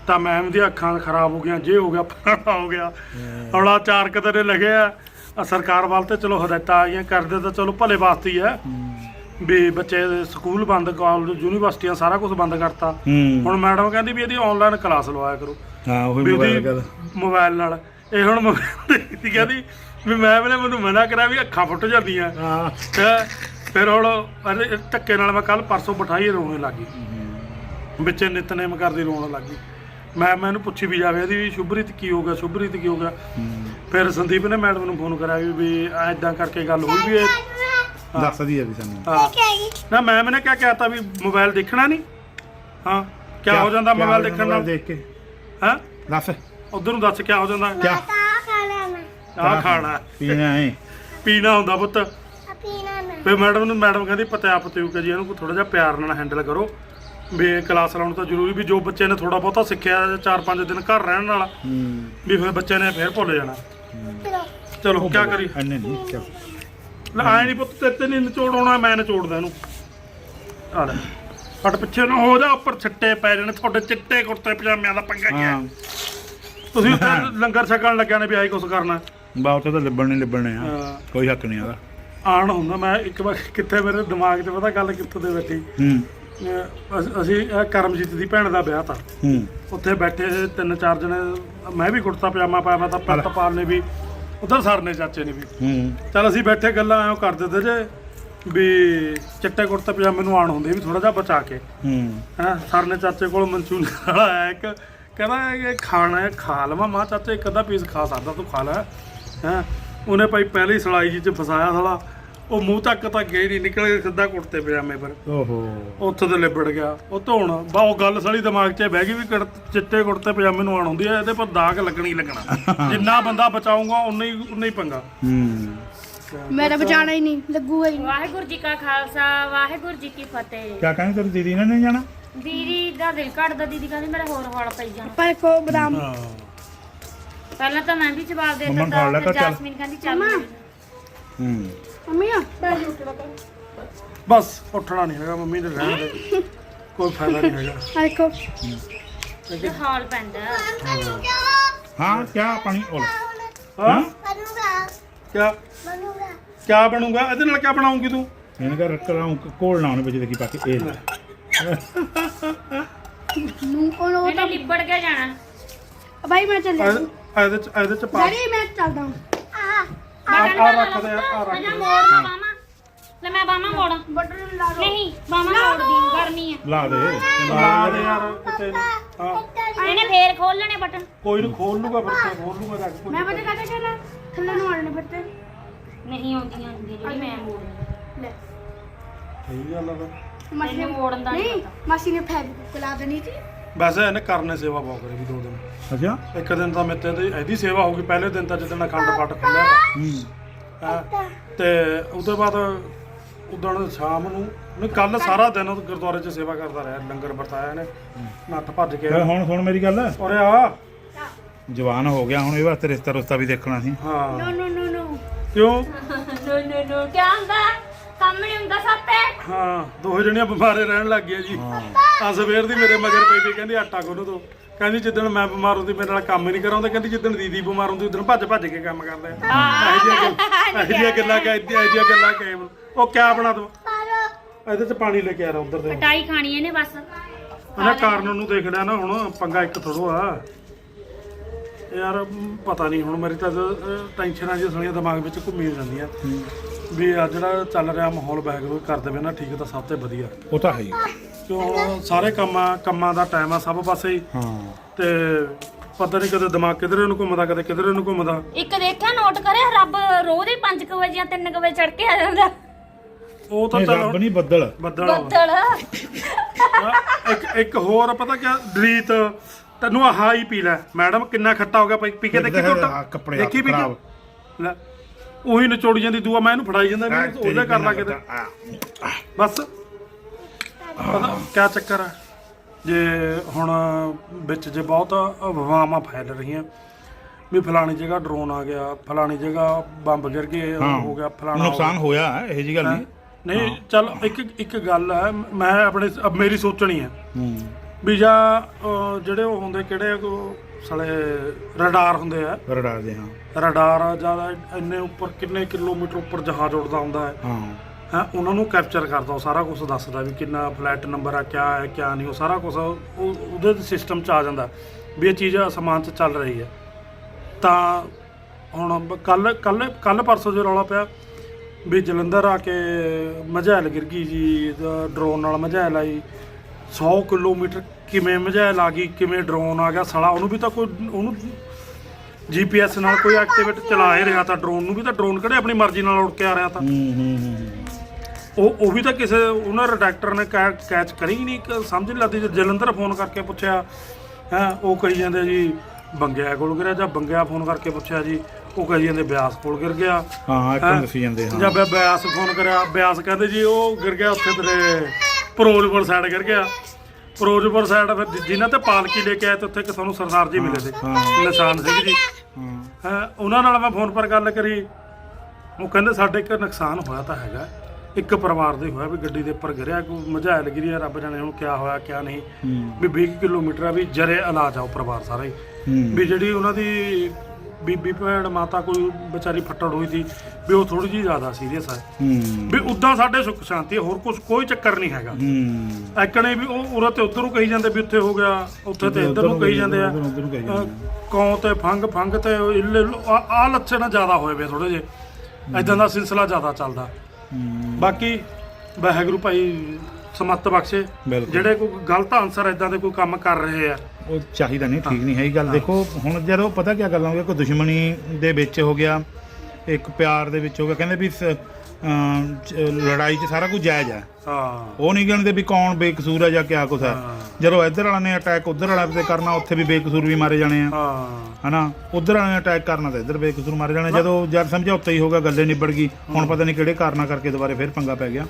S3: ਤਾਂ ਮੈਮ ਦੀਆਂ ਅੱਖਾਂ ਖਰਾਬ ਹੋ ਗਈਆਂ ਜੇ ਹੋ ਗਿਆ ਫਲਾਣਾ ਹੋ ਗਿਆ। ਆਹ ਚਾਰ ਕਦਰੇ ਲਗੇ ਆ ਆਹ ਸਰਕਾਰ ਵੱਲ ਤੇ ਚਲੋ ਹਦਾਇਤਾਂ ਆ ਗਈਆਂ ਕਰਦੇ ਤਾਂ ਚਲੋ ਭਲੇ ਵਾਸਤੇ ਹੀ ਆ। ਵੀ ਬੱਚੇ ਸਕੂਲ ਬੰਦ ਕਾਲਜ ਯੂਨੀਵਰਸਿਟੀਆਂ ਸਾਰਾ ਕੁਝ ਬੰਦ ਕਰਤਾ। ਹੁਣ ਮੈਡਮ ਕਹਿੰਦੀ ਵੀ ਇਹਦੀ ਆਨਲਾਈਨ ਕਲਾਸ ਲਵਾਇਆ ਕਰੋ।
S1: ਹਾਂ ਉਹ ਮੋਬਾਈਲ
S3: ਨਾਲ। ਇਹ ਹੁਣ ਦੇਖਦੀ ਕਹਿੰਦੀ ਵੀ ਮੈਂ ਨੇ ਮੈਨੂੰ ਮਨਾ ਕਰਿਆ ਵੀ ਅੱਖਾਂ ਫੁੱਟ ਜਾਂਦੀਆਂ।
S1: ਹਾਂ।
S3: ਫਿਰ ਹੁਣ ਅਰੇ ਧੱਕੇ ਨਾਲ ਮੈਂ ਕੱਲ ਪਰਸੋਂ ਬਿਠਾਈ ਰੋਣੇ ਲੱਗੀ ਵਿੱਚੇ ਨਿਤਨੇਮ ਕਰਦੀ ਰੋਣ ਲੱਗੀ ਮੈਂ ਮੈਨੂੰ ਪੁੱਛੀ ਵੀ ਜਾਵੇ ਇਹਦੀ ਵੀ ਸ਼ੁਭਰੀਤ ਕੀ ਹੋ ਗਿਆ ਸ਼ੁਭਰੀਤ ਕੀ ਹੋ ਗਿਆ? ਫਿਰ ਸੰਦੀਪ ਨੇ ਮੈਡਮ ਨੂੰ ਫੋਨ ਕਰਿਆ ਵੀ ਵੀ ਐਦਾਂ ਕਰਕੇ ਗੱਲ ਹੋਈ ਵੀ ਇਹ
S1: ਦੱਸਦੀ ਆ ਵੀ ਸਾਨੂੰ।
S3: ਹਾਂ। ਨਾ ਮੈਮ ਨੇ ਕਿਆ ਕਹਿਤਾ ਵੀ ਮੋਬਾਈਲ ਦੇਖਣਾ ਨਹੀਂ ਹਾਂ ਕਿਆ ਹੋ ਜਾਂਦਾ ਮੋਬਾਈਲ
S1: ਹੋ
S3: ਦੇਖਣ ਨਾਲ?
S1: ਦੇਖ ਕੇ?
S3: ਹਾਂ?
S1: ਦੱਸ।
S3: ਉਧਰ ਨੂੰ ਦੱਸ ਕਿਆ ਹੋ ਜਾਂਦਾ?
S1: ਕਿਆ?
S2: ਮੈਂ ਤਾਂ ਖਾ ਲੈਣਾ
S3: ਆਹ ਖਾਣਾ
S1: ਪੀਣਾ ਹੈ
S3: ਪੀਣਾ ਹੁੰਦਾ ਪੁੱਤ।
S2: ਆ ਪੀਣਾ ਮੈਂ।
S3: ਫਿਰ ਮੈਡਮ ਨੂੰ ਮੈਡਮ ਕਹਿੰਦੀ ਪਤਿਆ ਪਤਿਉ ਕੇ ਜੀ ਇਹਨੂੰ ਥੋੜਾ ਜਿਹਾ ਪਿਆਰ ਨਾਲ ਹੈਂਡਲ ਕਰੋ। ਵੀ ਇਹ ਕਲਾਸ ਲਾਉਣ ਤਾਂ ਜ਼ਰੂਰੀ ਵੀ ਜੋ ਬੱਚੇ ਨੇ ਥੋੜਾ ਬਹੁਤਾ ਸਿੱਖਿਆ 4-5 ਦਿਨ ਘਰ ਰਹਿਣ ਨਾਲ
S1: ਹੂੰ।
S3: ਵੀ ਫਿਰ ਬੱਚੇ ਨੇ ਫਿਰ ਭੁੱਲ ਜਾਣਾ।
S2: ਚਲੋ।
S3: ਚਲੋ ਕੀ ਕਰੀ
S1: ਐਨੇ ਨਹੀਂ ਚੱਲ।
S3: ਲੈ ਆਏ ਨਹੀਂ ਪੁੱਤ ਤੇ ਤੇ ਨਹੀਂ ਨਿਚੋੜ ਆਉਣਾ ਮੈਂ ਨਿਚੋੜਦਾ ਇਹਨੂੰ। ਆ ਲੈ। ਫਟ ਪਿੱਛੇ ਨੂੰ ਹੋ ਜਾ ਉੱਪਰ ਛਿੱਟੇ ਪੈ ਜਾਣੇ ਤੁਹਾਡੇ ਚਿੱਟੇ ਕੁੜਤੇ ਪਜਾਮਿਆਂ ਦਾ ਪੰਗਾ ਹਾਂ। ਤੁਸੀਂ ਉੱਥੇ ਲੰਗਰ ਛਕਣ ਲੱਗਿਆ ਨੇ ਵੀ ਆਹੀ ਕੁਛ ਕਰਨਾ?
S1: ਬਾਉ ਤੇ ਤਾਂ ਲਿਬਣ ਨਹੀਂ ਲਿਬਣਨੇ ਆ।
S3: ਹਾਂ।
S1: ਕੋਈ ਹੱਕ ਨਹੀਂ ਆਦਾ
S3: ਆਣ ਹੁੰਦਾ ਮੈਂ ਇੱਕ ਵਾਰ ਕਿੱਥੇ ਮੇਰੇ ਦਿਮਾਗ 'ਚ ਪਤਾ ਗੱਲ ਕਿੱਥੋਂ ਦੇ ਬੈਠੀ.
S1: ਹੂੰ।
S3: ਅਹ ਅਸ- ਅਸੀਂ ਇਹ ਕਰਮਜੀਤ ਦੀ ਭੈਣ ਦਾ ਵਿਆਹ ਤਾਂ।
S1: ਹੂੰ।
S3: ਉੱਥੇ ਬੈਠੇ ਤਿੰਨ ਚਾਰ ਜਣੇ ਮੈਂ ਵੀ ਕੁੜਤਾ ਪਜਾਮਾ ਪਾਇਆ ਮੈਂ ਤਾਂ ਪ੍ਰਿਤਪਾਲ ਨੇ ਵੀ ਉਧਰ ਸਰ ਨੇ ਚਾਚੇ ਨੇ ਵੀ।
S1: ਹੂੰ।
S3: ਚਲ ਅਸੀਂ ਬੈਠੇ ਗੱਲਾਂ ਐਂ ਕਰਦੇ ਤੇ ਜੇ ਵੀ ਚਿੱਟੇ ਕੁੜਤੇ ਪਜਾਮੇ ਨੂੰ ਆਣ ਹੁੰਦੇ ਵੀ ਥੋੜਾ ਜਿਹਾ ਬਚਾ ਕੇ।
S1: ਹੂੰ।
S3: ਹੈਂ ਸਰ ਨੇ ਚਾਚੇ ਕੋਲ ਮਨਚੂਰੀਅਨ ਵਾਲਾ ਆਇਆ ਇੱਕ ਕਹਿੰਦਾ ਇਹ ਖਾਣਾ ਹੈ ਖਾ ਲਵਾਂ। ਮਾਂ ਚਾਚਾ ਇੱਕ ਅੱਧਾ ਪੀਸ ਖਾ ਸਕਦਾ ਤੂੰ ਖਾ ਲੈ। ਹੈਂ? ਉਹਨੇ ਭਾਈ ਪਹਿਲੀ ਸਲਾਈ ਜੀ ਚ ਫਸਾਇਆ ਸਾਲਾ। ਉਹ ਮੂੰਹ ਤੱਕ ਤਾਂ ਗਈ ਨਹੀਂ ਨਿਕਲ ਕੇ ਸਿੱਧਾ ਕੁੜਤੇ ਪਜਾਮੇ ਪਰ।
S1: ਓਹੋ।
S3: ਉੱਥੇ ਤੇ ਲਿਬੜ ਗਿਆ। ਉਹ ਧੋਣ ਬਾ ਉਹ ਗੱਲ ਸਾਲੀ ਦਿਮਾਗ 'ਚ ਬਹਿ ਗਈ ਵੀ ਕੁੜ- ਚਿੱਟੇ ਕੁੜਤੇ ਪਜਾਮੇ ਨੂੰ ਆਣ ਹੁੰਦੀ ਹੈ ਇਹਦੇ ਪਰ ਦਾਗ ਲੱਗਣੀ ਲੱਗਣਾ। [LAUGHS] ਜਿੰਨਾ ਬੰਦਾ ਬਚਾਊਗਾ ਉਨਾ ਹੀ ਉਨਾ ਹੀ ਪੰਗਾ।
S1: ਹੂੰ।
S2: ਮੇਰਾ ਬਚਾਣਾ ਹੀ ਨਹੀਂ ਲੱਗੂਗਾ ਹੀ
S4: ਵਾਹਿਗੁਰੂ ਜੀ ਕਾ ਖਾਲਸਾ ਵਾਹਿਗੁਰੂ ਜੀ ਕੀ ਫਤਿਹ।
S1: ਕਿਆ ਕਹਿੰਦੇ ਤੇਰੀ ਦੀਦੀ ਨੇ ਨਹੀਂ ਜਾਣਾ?
S4: ਦੀਦੀ ਦਾ ਦਿਲ ਘੜਦਾ ਦੀਦੀ ਕਹਿੰਦੀ ਮੇਰਾ ਹੋਰ ਹੌਲ ਪਈ ਜਾਣਾ।
S2: ਪਰ ਕੋ ਬਦਾਮ
S3: ਹਾਂ।
S4: ਪਹਿਲਾਂ ਤਾਂ ਮੈਂ ਵੀ ਜਵਾਬ ਦੇ
S1: ਮੰਮਾ
S4: ਦਿੱਤਾ
S1: ਖਾ ਲੈ
S4: ਫਿਰ
S1: ਤਾਂ ਚੱਲ।
S4: ਜਾਸਮੀਨ ਕਹਿੰਦੀ ਚੱਲ
S2: ਮੰਮਾ।
S1: ਹੂੰ।
S2: ਮੰਮੀ ਆ
S3: ਬਸ ਉੱਠਣਾ ਨਹੀਂ ਹੈਗਾ ਮੰਮੀ ਦੇ ਰਹਿਣ ਦੇ। ਕੋਈ ਫਾਇਦਾ ਨਹੀਂ ਹੈਗਾ।
S2: ਆ ਦੇਖੋ।
S4: ਤੇ ਹੌਲ ਪੈਂਦਾ।
S1: ਹਾਂ। ਕਿਆ ਪਾਣੀ? ਓਲ
S3: ਹਾਂ?
S2: ਬਣੂਗਾ।
S3: ਕਿਆ?
S2: ਬਣੂਗਾ।
S3: ਕਿਆ ਬਣੂਗਾ? ਇਹਦੇ ਨਾਲ ਕਿਆ ਬਣਾਉਂਗੀ ਤੂੰ?
S1: ਇਹਨੇ ਕਰ ਕਰਾਉਂ ਕੋਲ ਨਾ ਉਹਨੇ ਵਿੱਚ ਦੇਖੀ ਪਾ ਕੇ ਇਹ ਲੈ।
S2: ਨੂੰ ਕੋਲ ਉਹ
S4: ਇਹਨੇ ਲਿਬੜ ਕੇ ਜਾਣਾ।
S2: ਭਾਈ ਮੈਂ ਚੱਲਿਆ
S3: ਇਹ- ਇਹਦੇ ਚ ਇਹਦੇ ਚ ਪਾ
S2: ਡੈਡੀ ਮੈਂ ਚੱਲਦਾ। ਹਾਂ
S3: ਆ ਆ ਰੱਖ ਦੇ ਆ ਰੱਖ ਦੇ।
S4: ਮੋੜਨਾ ਬਾਮਾ ਲੈ ਮੈਂ ਬਾਮਾ ਮੋੜਾਂ।
S2: ਬਟਨ ਲਾ ਦੋ।
S4: ਨਹੀਂ ਬਾਮਾ ਮੋੜਦੀ ਗਰਮੀ ਆ।
S1: ਲਾ ਦੇ
S3: ਲਾ ਦੇ ਯਾਰ ਕਿਤੇ ਨੂੰ। ਹਾਂ।
S4: ਇਹਨੇ ਫੇਰ ਖੋਲ ਲੈਣੇ ਬਟਨ।
S3: ਕੋਈ ਨੂੰ ਖੋਲ ਲੂਗਾ ਫਿਰ ਤੇ ਖੋਲ ਲੂਗਾ ਕੇ ਕੋਈ
S2: ਮੈਂ ਪਤਾ ਕਾਹਦਾ ਕਰਨਾ ਥੱਲੇ ਨੂੰ ਆੜਨੇ ਫਿਰਤੇ
S4: ਨਹੀਂ ਆਉਂਦੀਆਂ ਹੁੰਦੀਆਂ ਜਿਹੜੀ ਮੈਂ ਮੋੜਨੀ।
S2: ਲੈ।
S3: ਸਹੀ ਗੱਲ ਆ ਫਿਰ।
S2: ਮਾਸੀ
S4: ਇਹਨੇ
S2: ਨੇ
S4: ਮੋੜਨ ਦਾ ਨਹੀਂ
S2: ਨਹੀਂ
S4: ਪਤਾ।
S2: ਮਾਸੀ ਨੇ ਫੈਬ ਚਲਾ ਦੇਣੀ ਸੀ।
S3: ਵੈਸੇ ਇਹਨੇ ਕਰਨੇ ਸੇਵਾ ਬਹੁਤ ਕਰੀ ਵੀ ਦੋ ਦਿਨ।
S1: ਅੱਛਾ।
S3: ਇੱਕ ਦਿਨ ਤਾਂ ਮੇਤੇ ਤੇ ਇਹਦੀ ਸੇਵਾ ਹੋਊਗੀ ਪਹਿਲੇ ਦਿਨ ਤਾਂ ਜਿੱਦਣ ਅਖੰਡ ਪਾਠ ਖੁੱਲਿਆ ਤਾ।
S1: ਹੂੰ।
S3: ਹੈਂ। ਤੇ ਉਹਦੇ ਬਾਅਦ ਉਦਣ ਸ਼ਾਮ ਨੂੰ ਨਹੀਂ ਕੱਲ ਸਾਰਾ ਦਿਨ ਉਹ ਗੁਰਦੁਆਰੇ 'ਚ ਸੇਵਾ ਕਰਦਾ ਰਿਹਾ ਲੰਗਰ ਵਰਤਾਇਆ ਇਹਨੇ। ਨੱਠ ਭੱਜ ਕੇ।
S1: ਫਿਰ ਹੁਣ ਸੁਣ ਮੇਰੀ ਗੱਲ।
S3: ਔਰੇ ਆ।
S1: ਜਵਾਨ ਹੋ ਗਿਆ ਹੁਣ ਇਹ ਵਾਸਤੇ ਰਿਸ਼ਤਾ ਰੁਸ਼ਤਾ ਵੀ ਦੇਖਣਾ ਸੀ।
S3: ਹਾਂ।
S2: ਨੋ ਨੋ ਨੋ ਨੋ
S3: ਕਿਉਂ?
S4: ਨੋ ਨੋ ਨੋ ਕੀ ਹੁੰਦਾ? ਕੰਮ ਨਹੀਂ ਹੁੰਦਾ ਸੱਪੇ
S3: ਹਾਂ ਦੋ ਜਣੀਆਂ ਬਿਮਾਰੇ ਰਹਿਣ ਲੱਗ ਗਈਆਂ ਜੀ। ਆ ਸਵੇਰ ਦੀ ਮੇਰੇ ਮਗਰ ਪਈ ਵੀ ਕਹਿੰਦੀ ਆਟਾ ਗੁੰਨ ਦੋ। ਕਹਿੰਦੀ ਜਿੱਦਣ ਮੈਂ ਬਿਮਾਰ ਹੁੰਦੀ ਮੇਰੇ ਨਾਲ ਕੰਮ ਹੀ ਨਹੀਂ ਕਰਾਉਂਦੇ। ਕਹਿੰਦੀ ਜਿੱਦਣ ਦੀਦੀ ਬਿਮਾਰ ਹੁੰਦੀ ਉਦੋਂ ਭੱਜ ਭੱਜ ਕੇ ਕੰਮ ਕਰਦੇ ਆ ਇਹੋ ਜਿਹੀਆਂ ਗੱਲ- [LAUGHS] ਇਹੋ ਜਿਹੀਆਂ ਗੱਲਾਂ ਕਹਿ ਇਹੋ ਜਿਹੀਆਂ ਗੱਲਾਂ ਕਹੇ ਮੈਨੂੰ। ਉਹ ਕਿਆ ਬਣਾ ਦੋ ਇਹਦੇ ਚ ਪਾਣੀ ਲੈ ਕੇ ਆ ਰਿਹਾ ਉਧਰ ਦੇ।
S4: ਕਟਾਈ ਖਾਣੀ ਇਹਨੇ ਬਸ।
S3: ਇਹਨਾਂ ਕਾਰਨ ਨੂੰ ਦੇਖ ਲਿਆ ਨਾ ਹੁਣ ਪੰਗਾ ਇੱਕ ਥੋੜੋ ਆ ਯਾਰ ਪਤਾ ਨਹੀਂ ਹੁਣ ਮੇਰੀ ਤਾਂ ਟੈਨਸ਼ਨਾਂ ਜਿਹੀਆਂ ਸਾਰੀਆਂ ਦਿਮਾਗ ਵਿੱਚ ਘੁੰਮੀ ਜਾਂਦੀਆਂ। ਵੀ ਆ ਜਿਹੜਾ ਚੱਲ ਰਿਹਾ ਮਾਹੌਲ ਬੈਗ ਕਰ ਦੇਵੇ ਨਾ ਠੀਕ ਤਾਂ ਸਭ ਤੋਂ ਵਧੀਆ।
S1: ਉਹ ਤਾਂ ਹੈ ਹੀ।
S3: ਕਿਉਂ ਸਾਰੇ ਕੰਮਾਂ ਕੰਮਾਂ ਦਾ ਟਾਈਮ ਆ ਸਭ ਪਾਸੇ ਹੀ।
S1: ਹਾਂ।
S3: ਤੇ ਪਤਾ ਨਹੀਂ ਕਦੇ ਦਿਮਾਗ ਕਿਧਰੇ ਨੂੰ ਘੁੰਮਦਾ ਕਦੇ ਕਿਧਰੇ ਨੂੰ ਘੁੰਮਦਾ।
S4: ਇੱਕ ਦੇਖਿਆ ਨੋਟ ਕਰਿਆ ਰੱਬ ਰੋਜ਼ ਹੀ 5 ਵਜੇ ਜਾਂ 3 ਵਜੇ ਚੜ ਕੇ ਆ ਜਾਂਦਾ।
S3: ਉਹ ਤਾਂ
S1: ਨਹੀਂ
S3: ਚੱਲ
S1: ਰੱਬ ਨਹੀਂ ਬੱਦਲ।
S3: ਬੱਦਲ ਆ।
S4: ਬੱਦਲ।
S3: ਹਾਂ, ਇੱਕ ਇੱਕ ਹੋਰ ਪਤਾ ਕਿਆ ਰੀਤ ਤੈਨੂੰ ਆਹ ਹੀ ਪੀ ਲੈ। ਮੈਡਮ ਕਿੰਨਾ ਖੱਟਾ ਹੋ ਗਿਆ ਪੀ ਪੀ ਕੇ ਦੇਖੀ
S1: ਕੱਪੜੇ
S3: ਦੇਖੀ ਪੀ
S1: ਖਰਾਬ।
S3: ਕੇ ਲੈ। ਉਹੀ ਨਿਚੋੜੀ ਜਾਂਦੀ ਦੂਆ ਮੈਂ ਇਹਨੂੰ ਫੜਾਈ ਜਾਂਦਾ ਮੈਨੂੰ ਉਹਦੇ ਕਰ ਲਾ ਕਿਤੇ ਬਸ। ਪਤਾ ਕਿਆ ਚੱਕਰ ਹੈ ਜੇ ਹੁਣ ਵਿੱਚ ਜੇ ਬਹੁਤ ਅਫਵਾਹਾਂ ਫੈਲ ਰਹੀਆਂ ਵੀ ਫਲਾਣੀ ਜਗ੍ਹਾ ਡਰੋਨ ਆ ਗਿਆ ਫਲਾਣੀ ਜਗ੍ਹਾ ਬੰਬ ਗਿਰ ਗਏ
S1: ਹਾਂ।
S3: ਗਿਆ ਫਲਾਣਾ
S1: ਨੁਕਸਾਨ ਹੋਇਆ ਇਹ ਜੀ ਗੱਲ। ਨਹੀਂ।
S3: ਨਹੀਂ ਚੱਲ ਇੱਕ ਇੱਕ ਗੱਲ ਹੈ ਮੈਂ ਆਪਣੇ ਮੇਰੀ ਸੋਚਣੀ ਹੈ। ਵੀ ਜਾਂ ਜਿਹੜੇ ਉਹ ਹੁੰਦੇ ਕਿਹੜੇ ਸਾਲੇ ਰਡਾਰ ਹੁੰਦੇ ਆ।
S1: ਰਡਾਰ ਦੇ ਹਾਂ।
S3: ਰਡਾਰ ਜ਼ਿਆਦਾ ਇੰਨੇ ਉੱਪਰ ਕਿੰਨੇ ਕਿਲੋਮੀਟਰ ਉੱਪਰ ਜਹਾਜ਼ ਉੱਡਦਾ ਹੁੰਦਾ ਹੈ।
S1: ਹਾਂ।
S3: ਹੈ ਉਹਨਾਂ ਨੂੰ ਕੈਪਚਰ ਕਰਦਾ ਉਹ ਸਾਰਾ ਕੁਝ ਦੱਸਦਾ ਵੀ ਕਿੰਨਾ ਫਲੈਟ ਨੰਬਰ ਆ ਕਿਆ ਹੈ ਕਿਆ ਨਹੀਂ ਉਹ ਸਾਰਾ ਕੁਝ ਉਹਦੇ ਸਿਸਟਮ ਚ ਆ ਜਾਂਦਾ ਵੀ ਇਹ ਚੀਜ਼ ਅਸਮਾਨ ਚ ਚੱਲ ਰਹੀ ਹੈ। ਤਾਂ ਹੁਣ ਕੱਲ ਕੱਲ ਕੱਲ ਪਰਸੋਂ ਜੋ ਰੌਲਾ ਪਿਆ ਵੀ ਜਲੰਧਰ ਆ ਕੇ ਮਝੈਲ ਗਿਰ ਗਈ ਜੀ ਡਰੋਨ ਨਾਲ ਮਝੈਲ ਆਈ। 100 ਕਿਲੋਮੀਟਰ ਕਿਵੇਂ ਮਝੈਲ ਆ ਗਈ ਕਿਵੇਂ ਡਰੋਨ ਆ ਗਿਆ ਸਾਲਾ ਉਹਨੂੰ ਵੀ ਤਾਂ ਕੋਈ ਉਹਨੂੰ ਜੀਪੀਐਸ ਨਾਲ ਕੋਈ ਐਕਟੀਵੇਟ ਚਲਾ ਹੀ ਰਿਹਾ ਤਾਂ ਡਰੋਨ ਨੂੰ ਵੀ ਤਾਂ ਡਰੋਨ ਕਿਹੜੇ ਆਪਣੀ ਮਰਜ਼ੀ ਨਾਲ ਉੱਡ ਕੇ ਆ ਰਿਹਾ ਤਾਂ।
S1: ਹੂੰ ਹੂੰ ਹੂੰ
S3: ਉਹ ਉਹ ਵੀ ਤਾਂ ਕਿਸੇ ਉਹਨਾਂ ਰਿਡਾਕਟਰ ਨੇ ਕੈਚ ਕਰੀ ਨਹੀਂ ਸਮਝ ਨਹੀਂ ਲੱਗਦੀ ਜਲੰਧਰ ਫੋਨ ਕਰਕੇ ਪੁੱਛਿਆ ਹੈ ਉਹ ਕਹੀ ਜਾਂਦੇ ਜੀ ਬੰਗਿਆ ਕੋਲ ਗਿਰਿਆ ਜਾਂ ਬੰਗਿਆ ਫੋਨ ਕਰਕੇ ਪੁੱਛਿਆ ਜੀ ਉਹ ਕਹੀ ਜਾਂਦੇ ਬਿਆਸ ਕੋਲ ਗਿਰ ਗਿਆ।
S1: ਹਾਂ ਇੱਕ? ਦੱਸੀ ਜਾਂਦੇ ਹਾਂ।
S3: ਜਾਂ ਬਿਆਸ ਫੋਨ ਕਰਿਆ ਬਿਆਸ ਕਹਿੰਦੇ ਜੀ ਉਹ ਗਿਰ ਗਿਆ ਉੱਥੇ ਤੇਰੇ ਫਿਰੋਜ਼ਪੁਰ ਸਾਈਡ ਗਿਰ ਗਿਆ। ਫਿਰੋਜ਼ਪੁਰ ਸਾਈਡ ਫਿਰ ਜਿ- ਜਿਨ੍ਹਾਂ ਤੇ ਪਾਲਕੀ ਲੈ ਕੇ ਆਏ ਤੇ ਉੱਥੇ ਕਿ ਸਾਨੂੰ ਸਰਦਾਰ ਜੀ ਮਿਲੇ ਸੀ। ਨਿਸ਼ਾਨ ਸਿੰਘ ਜੀ।
S1: ਹਾਂ
S3: ਹੈਂ, ਉਹਨਾਂ ਨਾਲ ਮੈਂ ਫੋਨ ਪਰ ਗੱਲ ਕਰੀ। ਉਹ ਕਹਿੰਦੇ ਸਾਡੇ ਇੱਕ ਨੁਕਸਾਨ ਹੋਇਆ ਤਾਂ ਹੈਗਾ। ਇੱਕ ਪਰਿਵਾਰ ਦੇ ਹੋਇਆ ਵੀ ਗੱਡੀ ਦੇ ਉੱਪਰ ਗਿਰਿਆ ਕੋਈ ਮਝਾਇਲ ਗਿਰੀ ਆ ਰੱਬ ਜਾਣੇ ਹੁਣ ਕਿਆ ਹੋਇਆ ਕਿਆ ਨਹੀਂ।
S1: ਹੂੰ।
S3: ਵੀ 20 ਕਿਲੋਮੀਟਰ ਆ ਵੀ ਜਰੇ ਇਲਾਜ ਆ ਉਹ ਪਰਿਵਾਰ ਸਾਰਾ ਹੀ।
S1: ਹੂੰ।
S3: ਵੀ ਜਿਹੜੀ ਉਹਨਾਂ ਦੀ ਬੀਬੀ ਭੈਣ ਮਾਤਾ ਕੋਈ ਵਿਚਾਰੀ ਫੱਟੜ ਹੋਈ ਸੀ ਵੀ ਉਹ ਥੋੜੀ ਜਿਹੀ ਜ਼ਿਆਦਾ ਸੀਰੀਅਸ ਹੈ
S1: ਹੂੰ।
S3: ਵੀ ਉਦਾਂ ਸਾਡੇ ਸੁੱਖ ਸ਼ਾਂਤੀ ਹੈ, ਹੋਰ ਕੁਝ ਕੋਈ ਚੱਕਰ ਨਹੀਂ ਹੈਗਾ।
S1: ਹੂੰ।
S3: ਐਕਣੇ ਵੀ ਉਹ ਉਰੇ ਤੇ ਉਧਰ ਨੂੰ ਕਹੀ ਜਾਂਦੇ ਵੀ ਉੱਥੇ ਹੋ ਗਿਆ ਉੱਥੇ ਤੇ ਇੱਧਰ ਨੂੰ ਕਹੀ ਜਾਂਦੇ ਆ।
S1: ਉੱਧਰ ਨੂੰ- ਉੱਧਰ ਨੂੰ ਕਹੀ ਜਾਂਦੇ
S3: ਅਹ ਕੌਂ ਤੇ ਫੰਗ ਫੰਗ ਤੇ ਇੱਲੇ ਆ ਲੱਛਣ ਜ਼ਿਆਦਾ ਹੋਏ ਵੇ ਥੋੜੇ ਜੇ ਐਦਾਂ ਦਾ ਸਿਲਸਿਲਾ ਜ਼ਿਆਦਾ ਚੱਲਦਾ। ਬਾਕੀ ਵਾਹਿਗੁਰੂ ਭਾਈ ਸਮੱਤ ਬਖਸ਼ੇ।
S1: ਬਿਲਕੁਲ।
S3: ਜਿਹੜੇ ਕੋਈ ਗਲਤ ਆਨਸਰ ਐਦਾਂ ਦੇ ਕੋਈ ਕੰਮ ਕਰ ਰਹੇ ਆ।
S1: ਉਹ ਚਾਹੀਦਾ ਨਹੀਂ ਠੀਕ ਨਹੀਂ ਹੈ ਇਹ ਗੱਲ। ਦੇਖੋ ਹੁਣ ਜਦੋਂ ਪਤਾ ਕੀ ਗੱਲ ਹੋ ਗਈ ਕੋਈ ਦੁਸ਼ਮਣੀ ਦੇ ਵਿੱਚ ਹੋ ਗਿਆ ਇੱਕ ਪਿਆਰ ਦੇ ਵਿੱਚ ਹੋ ਗਿਆ ਕਹਿੰਦੇ ਵੀ ਸ- ਅਮ, ਚ- ਲੜਾਈ 'ਚ ਸਾਰਾ ਕੁਝ ਜਾਇਜ਼ ਹੈ
S3: ਹਾਂ।
S1: ਉਹ ਨਹੀਂ ਕਹਿੰਦੇ ਵੀ ਕੌਣ ਬੇਕਸੂਰ ਹੈ ਜਾਂ ਕਿਆ ਕੁਛ ਹੈ
S3: ਹਾਂ।
S1: ਜਦੋਂ ਇੱਧਰ ਵਾਲਾ ਨੇ ਅਟੈਕ ਉੱਧਰ ਵਾਲਾ ਤੇ ਕਰਨਾ ਉੱਥੇ ਵੀ ਬੇਕਸੂਰ ਵੀ ਮਾਰੇ ਜਾਣੇ ਆ।
S3: ਹਾਂ।
S1: ਹਨਾ? ਉਧਰ ਵਾਲੇ ਨੇ ਅਟੈਕ ਕਰਨਾ ਤਾਂ ਇੱਧਰ ਬੇਕਸੂਰ ਮਾਰੇ ਜਾਣੇ ਜਦੋਂ ਜਦ ਸਮਝੌਤਾ ਹੀ ਹੋਗਾ ਗੱਲੇ ਨਿਬੜ ਗਈ। ਹੁਣ ਪਤਾ ਨਹੀਂ ਕਿਹੜੇ ਕਾਰਨਾਂ ਕਰਕੇ ਦੁਬਾਰੇ ਫੇਰ ਪੰਗਾ ਪੈ ਗਿਆ।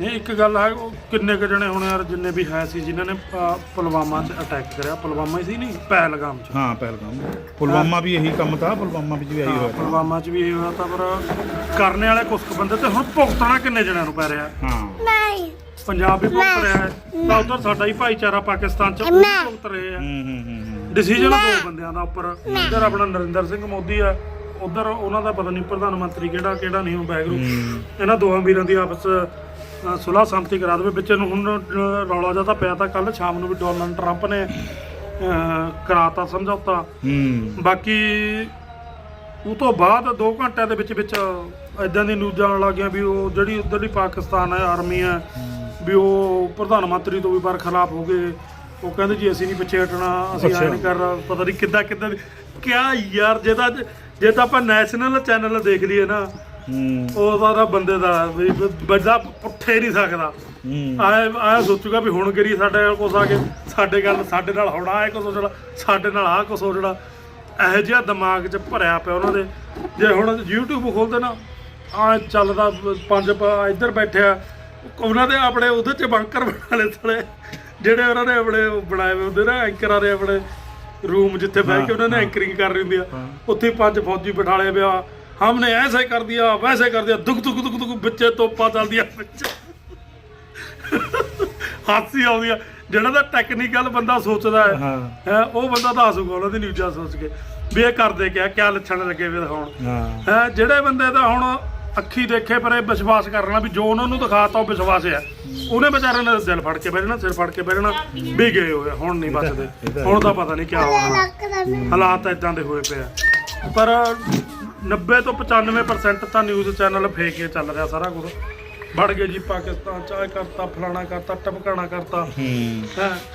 S3: ਨਹੀਂ ਇੱਕ ਗੱਲ ਹੈ ਉਹ ਕਿੰਨੇ ਕੁ ਜਣੇ ਹੁਣ ਯਾਰ ਜਿੰਨੇ ਵੀ ਹੈ ਸੀ ਜਿਨ੍ਹਾਂ ਨੇ ਅਹ, ਪੁਲਵਾਮਾ 'ਚ ਅਟੈਕ ਕਰਿਆ। ਪੁਲਵਾਮਾ ਹੀ ਸੀ ਨਹੀਂ ਪਹਿਲਗਾਮ 'ਚ।
S1: ਹਾਂ ਪਹਿਲਗਾਮ। ਪੁਲਵਾਮਾ ਵੀ ਇਹੀ ਕੰਮ ਤਾਂ ਪੁਲਵਾਮਾ ਵਿੱਚ ਵੀ ਇਹੀ
S3: ਹਾਂ,
S1: ਹੋਇਆ
S3: ਪੁਲਵਾਮਾ 'ਚ ਵੀ ਇਹ ਹੋਇਆ ਤਾਂ ਪਰ ਕਰਨੇ ਵਾਲੇ ਕੁਛ ਕੁ ਬੰਦੇ ਤੇ ਹੁਣ ਭੁਗਤਣਾ ਕਿੰਨੇ ਜਣਿਆਂ ਨੂੰ ਪੈ ਰਿਹਾ?
S1: ਹਾਂ।
S2: ਨਹੀਂ।
S3: ਪੰਜਾਬ ਵੀ ਭੁਗਤ ਰਿਹਾ ਹੈ। ਤਾਂ ਉਧਰ ਸਾਡਾ ਹੀ ਭਾਈਚਾਰਾ ਪਾਕਿਸਤਾਨ 'ਚ ਉਹ ਵੀ ਭੁਗਤ ਰਹੇ ਆ।
S1: ਹੂੰ ਹੂੰ ਹੂੰ ਹੂੰ।
S3: ਡਿਸੀਜਨ ਦੋ ਬੰਦਿਆਂ ਦਾ ਉੱਪਰ। ਇੱਧਰ ਆਪਣਾ ਨਰਿੰਦਰ ਸਿੰਘ ਮੋਦੀ ਆ। ਉਧਰ ਉਹਨਾਂ ਦਾ ਪਤਾ ਨਹੀਂ ਪ੍ਰਧਾਨ ਮੰਤਰੀ ਕਿਹੜਾ ਕਿਹੜਾ ਨਹੀਂ ਉਹ ਬੈਗਰੂ। ਇਹਨਾਂ ਦੋਹਾਂ ਵੀਰਾਂ ਦੀ ਆਪਸ ਸੁਲ੍ਹਾ ਸੰਮਤੀ ਕਰਾ ਦੇਵੇ। ਵਿੱਚ ਨੂੰ ਹੁਣ ਰੌਲਾ ਜਿਹਾ ਤਾਂ ਪਿਆ ਤਾਂ ਕੱਲ ਸ਼ਾਮ ਨੂੰ ਵੀ ਡੋਨਲਡ ਟਰੰਪ ਨੇ ਕਰਾਤਾ ਸਮਝੌਤਾ। ਬਾਕੀ ਉਹ ਤੋਂ ਬਾਅਦ 2 ਘੰਟਿਆਂ ਦੇ ਵਿੱਚ ਵਿੱਚ ਇਦਾਂ ਦੀ ਨਿਊਜ਼ਾਂ ਆਉਣ ਲੱਗੀਆਂ ਵੀ ਉਹ ਜਿਹੜੀ ਉਧਰਲੀ ਪਾਕਿਸਤਾਨ ਹੈ ਆਰਮੀ ਹੈ ਵੀ ਉਹ ਪ੍ਰਧਾਨ ਮੰਤਰੀ ਤੋਂ ਵੀ ਬਾਰ ਖਿਲਾਫ ਹੋ ਗਏ। ਉਹ ਕਹਿੰਦੇ ਜੀ ਅਸੀਂ ਨਹੀਂ ਪਿੱਛੇ ਹਟਣਾ ਅਸੀਂ ਐ। ਨਹੀਂ ਕਰਨਾ ਪਤਾ ਨਹੀਂ ਕਿੱਦਾਂ ਕਿੱਦਾਂ ਕਿਆ ਯਾਰ ਜੇ ਤਾਂ ਜੇ ਤਾਂ ਆਪਾਂ ਨੈਸ਼ਨਲ ਚੈਨਲ ਦੇਖ ਲਈਏ ਨਾ
S1: ਹੂੰ।
S3: ਉਹਦਾ ਤਾਂ ਬੰਦੇ ਦਾ ਵੀ ਬ- ਬੰਦਾ ਉੱਠੇ ਨਹੀਂ ਸਕਦਾ।
S1: ਹੂੰ।
S3: ਆਏ ਆਏ ਸੋਚੂਗਾ ਵੀ ਹੁਣ ਗਰੀ ਸਾਡੇ ਨਾਲ ਕੁਛ ਆ ਕੇ ਸਾਡੇ ਗੱਲ ਸਾਡੇ ਨਾਲ ਹੁਣ ਆਏ ਕੁਛ ਸੋਚਣਾ ਸਾਡੇ ਨਾਲ ਆਹ ਕੁਛ ਸੋਚਣਾ ਇਹੋ ਜਿਹਾ ਦਿਮਾਗ 'ਚ ਭਰਿਆ ਪਿਆ ਉਹਨਾਂ ਦੇ। ਜੇ ਹੁਣ YouTube ਖੋਲਦੇ ਨਾ ਆ ਚੱਲਦਾ ਪੰਜ ਪ- ਇੱਧਰ ਬੈਠਿਆ ਉਹਨਾਂ ਦੇ ਆਪਣੇ ਉਹਦੇ 'ਚ ਬੰਕਰ ਬਣਾ ਲਏ ਥਲੇ ਜਿਹੜੇ ਉਹਨਾਂ ਨੇ ਆਪਣੇ ਉਹ ਬਣਾਏ ਹੋਏ ਹੁੰਦੇ ਨਾ ਐਂਕਰਾਂ ਦੇ ਆਪਣੇ ਰੂਮ ਜਿੱਥੇ ਬਹਿ ਕੇ ਉਹਨਾਂ ਨੇ ਐਂਕਰਿੰਗ ਕਰ ਰਹੀ ਹੁੰਦੀ ਆ। ਉੱਥੇ ਪੰਜ ਫੌਜੀ ਬਿਠਾ ਲਏ ਪਿਆ। ਹਮਨੇ ਐਸੇ ਕਰ ਦਿਆ ਵੈਸੇ ਕਰ ਦਿਆ ਦੁੱਖ ਦੁੱਖ ਦੁੱਖ ਦੁੱਖ ਵਿੱਚੇ ਤੋਪਾਂ ਚੱਲਦੀਆਂ ਵਿੱਚ ਹਾਸੀ ਆਉਂਦੀ ਆ ਜਿਹੜਾ ਤਾਂ ਟੈਕਨੀਕਲ ਬੰਦਾ ਸੋਚਦਾ ਹੈ
S1: ਹਾਂ
S3: ਉਹ ਬੰਦਾ ਤਾਂ ਹੱਸੂਗਾ ਉਹਨਾਂ ਦੀ ਨਿਊਜ਼ਾਂ ਸੋਚ ਕੇ ਵੀ ਇਹ ਕਰਦੇ ਕਿਆ ਕਿਆ ਲੱਛਣ ਲੱਗੇ ਵੇ ਦਿਖਾਉਣ
S1: ਹਾਂ
S3: ਜਿਹੜੇ ਬੰਦੇ ਤਾਂ ਹੁਣ ਅੱਖੀ ਦੇਖੇ ਪਰੇ ਵਿਸ਼ਵਾਸ ਕਰਨਾ ਵੀ ਜੋ ਉਹਨਾਂ ਨੂੰ ਦਿਖਾਤਾ ਉਹ ਵਿਸ਼ਵਾਸ ਹੈ ਉਹਨੇ ਵਿਚਾਰੇ ਨੇ ਦਿਲ ਫੜ ਕੇ ਬਹਿ ਜਾਣਾ ਸਿਰ ਫੜ ਕੇ ਬਹਿ ਜਾਣਾ ਵੀ ਗਏ ਹੋਏ ਹੁਣ ਨਹੀਂ ਬਚਦੇ
S1: ਇਹ
S3: ਹੁਣ ਤਾਂ ਪਤਾ ਨਹੀਂ ਕਿਆ ਹੋਣਾ ਹਾਲਾਤ ਇਦਾਂ ਦੇ ਹੋਏ ਪਏ ਆ ਪਰ 90 ਤੋਂ 95% ਤਾਂ ਨਿਊਜ਼ ਚੈਨਲ ਫੇਕ ਹੀ ਚੱਲ ਰਿਹਾ ਸਾਰਾ ਕੁਝ ਵੜ ਗਏ ਜੀ ਪਾਕਿਸਤਾਨ ਚਾਹ ਕਰਤਾ ਫਲਾਣਾ ਕਰਤਾ ਟਪਕਾਣਾ ਕਰਤਾ।
S1: ਹੂੰ।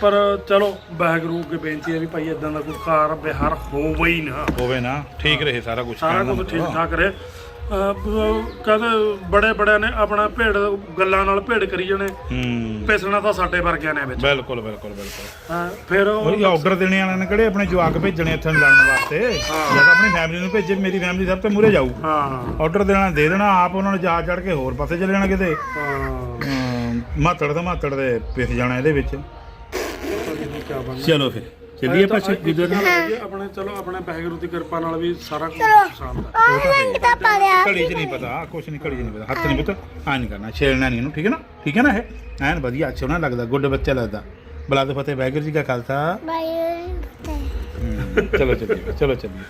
S3: ਪਰ ਚਲੋ ਵਾਹਿਗੁਰੂ ਅੱਗੇ ਬੇਨਤੀ ਹੈ ਵੀ ਭਾਈ ਇਦਾਂ ਦਾ ਕੋਈ ਕਾਰ ਵਿਹਾਰ ਹੋਵੇ ਹੀ ਨਾ।
S1: ਹੋਵੇ ਨਾ ਠੀਕ ਰਹੇ ਸਾਰਾ ਕੁਝ
S3: ਸਾਰਾ ਕੁਝ ਠੀਕ ਠਾਕ ਰਹੇ। ਕਹਿੰਦੇ ਬੜੇ ਬੜਿਆਂ ਨੇ ਆਪਣਾ ਭੇਡ ਗੱਲਾਂ ਨਾਲ ਭੇਡ ਕਰੀ ਜਾਣੇ।
S1: ਹੂੰ।
S3: ਪਿਸਣਾ ਤਾਂ ਸਾਡੇ ਵਰਗਿਆਂ ਨੇ ਵਿੱਚ।
S1: ਬਿਲਕੁਲ ਬਿਲਕੁਲ ਬਿਲਕੁਲ।
S3: ਹਾਂ, ਫਿਰ ਉਹ
S1: ਉਹ ਆਰਡਰ ਦੇਣੇ ਵਾਲਿਆਂ ਨੇ ਕਿਹੜੇ ਆਪਣੇ ਜਵਾਕ ਭੇਜਣੇ ਇੱਥੇ ਲੜਨ ਵਾਸਤੇ? ਜਦ ਆਪਣੀ ਫੈਮਿਲੀ ਨੂੰ ਭੇਜੇ ਮੇਰੀ ਫੈਮਿਲੀ ਸਭ ਤੋਂ ਮੂਰੇ ਜਾਊ।
S3: ਹਾਂ।
S1: ਆਰਡਰ ਦੇਣਾ ਦੇ ਦੇਣਾ ਆਪ ਉਹਨਾਂ ਨੇ ਜਾ ਚੜ ਕੇ ਹੋਰ ਪਾਸੇ ਚਲੇ ਜਾਣਾ ਕਿਤੇ।
S3: ਹਾਂ।
S1: ਮਾਤੜ ਦਾ ਮਾਤੜ ਦੇ ਪਿਸ ਜਾਣਾ ਇਹਦੇ ਵਿੱਚ। ਚਲੋ ਫਿਰ ਚੱਲੀਏ ਪਾਸੇ ਕਿਧਰ
S3: ਆਪਣੇ ਚਲੋ ਆਪਣੇ ਵਾਹਿਗੁਰੂ ਦੀ ਕਿਰਪਾ ਨਾਲ ਵੀ ਸਾਰਾ ਕੁਝ ਸ਼ਾਨਦਾਰ
S2: ਤਾਂ ਪਾ ਲਿਆ
S1: ਘੜੀ 'ਚ ਨਹੀਂ ਪਤਾ ਕੁਛ ਨਹੀਂ ਘੜੀ 'ਚ ਨਹੀਂ ਪਤਾ। ਹੱਥ ਨਹੀਂ ਪਤਾ ਆ ਨਹੀਂ ਕਰਨਾ ਛੇੜਨਾ ਨਹੀਂ ਇਹਨੂੰ ਠੀਕ ਹੈ ਨਾ? ਠੀਕ ਹੈ ਨਾ ਇਹ? ਐਨ ਵਧੀਆ ਸੋਹਣਾ ਲੱਗਦਾ ਗੁੱਡ ਬੱਚਾ ਲੱਗਦਾ। ਬਲਾ ਦੇ ਫਤਿਹ ਵਾਹਿਗੁਰੂ ਜੀ ਕਾ ਖਾਲਸਾ।
S2: ਬਾਈ
S1: ਹਮ, ਚਲੋ ਚੱਲੀਏ ਚਲੋ ਚੱਲੀਏ।